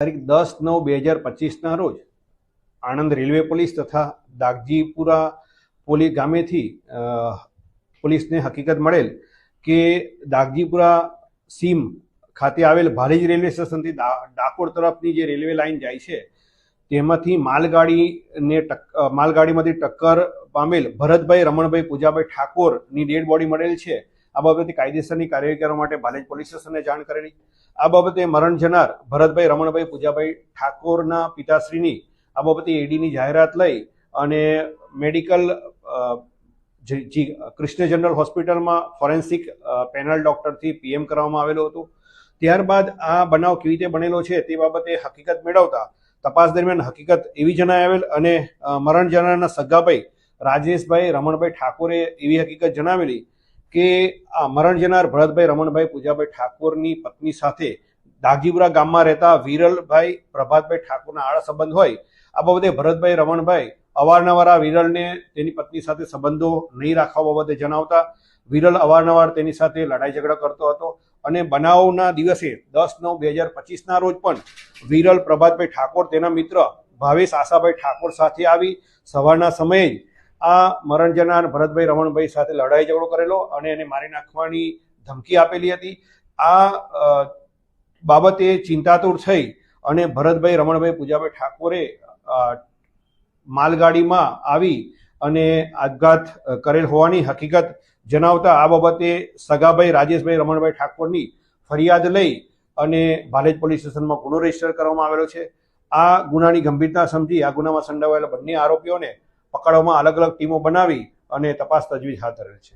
તારીખ દસ નવ બે હજાર પચીસના રોજ આણંદ રેલવે પોલીસ તથા દાગજીપુરા પોલીસ ગામેથી પોલીસને હકીકત મળેલ કે દાગજીપુરા સીમ ખાતે આવેલ ભારેજ રેલવે સ્ટેશનથી ડાકોર તરફની જે રેલવે લાઇન જાય છે, તેમાંથી માલગાડીને ટક માલગાડીમાંથી ટક્કર પામેલ ભરતભાઈ, રમણભાઈ, પૂજાભાઈ ઠાકોરની ડેડ બોડી મળેલ છે. આ બાબતે કાયદેસરની કાર્યવાહી કરવા માટે ભાલેજ પોલીસ સ્ટેશનને જાણ કરેલી. આ બાબતે મરણ જનાર ભરતભાઈ રમણભાઈ પૂજાભાઈ ઠાકોરના પિતાશ્રીની આ બાબતે એડીની જાહેરાત લઈ અને મેડિકલ જી કૃષ્ણ જનરલ હોસ્પિટલમાં ફોરેન્સિક પેનલ ડોક્ટરથી પીએમ કરવામાં આવેલો હતો. ત્યારબાદ આ બનાવ કેવી રીતે બનેલો છે તે બાબતે હકીકત મેળવતા તપાસ દરમિયાન હકીકત એવી જણાવેલ અને અ, મરણ જનારના સગાભાઈ રાજેશભાઈ રમણભાઈ ઠાકોરે એવી હકીકત જણાવેલી કે આ મરણ જનાર ભરતભાઈ રમણભાઈ પૂજાભાઈ ઠાકોરની પત્ની સાથે દાગીપુરા ગામમાં રહેતા વિરલભાઈ પ્રભાતભાઈ ઠાકોરના આડા સંબંધ હોય, આ બાબતે ભરતભાઈ રમણભાઈ અવારનવાર આ વિરલને તેની પત્ની સાથે સંબંધો નહીં રાખવા બાબતે જણાવતા, વિરલ અવારનવાર તેની સાથે લડાઈ ઝઘડા કરતો હતો અને બનાવના દિવસે દસ નવ બે હજાર પચીસના રોજ પણ વિરલ પ્રભાતભાઈ ઠાકોર તેના મિત્ર ભાવેશ આશાભાઈ ઠાકોર સાથે આવી સવારના સમયે જ આ મરણ જનાર ભરતભાઈ રમણભાઈ સાથે લડાઈ ઝઘડો કરેલો અને એને મારી નાખવાની ધમકી આપેલી હતી. આ બાબતે ચિંતાતુર થઈ અને ભરતભાઈ રમણભાઈ પૂજાભાઈ ઠાકોરે માલગાડીમાં આવી અને આપઘાત કરેલ હોવાની હકીકત જણાવતા આ બાબતે સગાભાઈ રાજેશભાઈ રમણભાઈ ઠાકોરની ફરિયાદ લઈ અને ભાલેજ પોલીસ સ્ટેશનમાં ગુનો રજિસ્ટર કરવામાં આવેલો છે. આ ગુનાની ગંભીરતા સમજી, આ ગુનામાં સંડોવાયેલા બંને આરોપીઓને પકડવામાં અલગ અલગ ટીમો બનાવી અને તપાસ તજવીજ હાથ ધરેલ છે.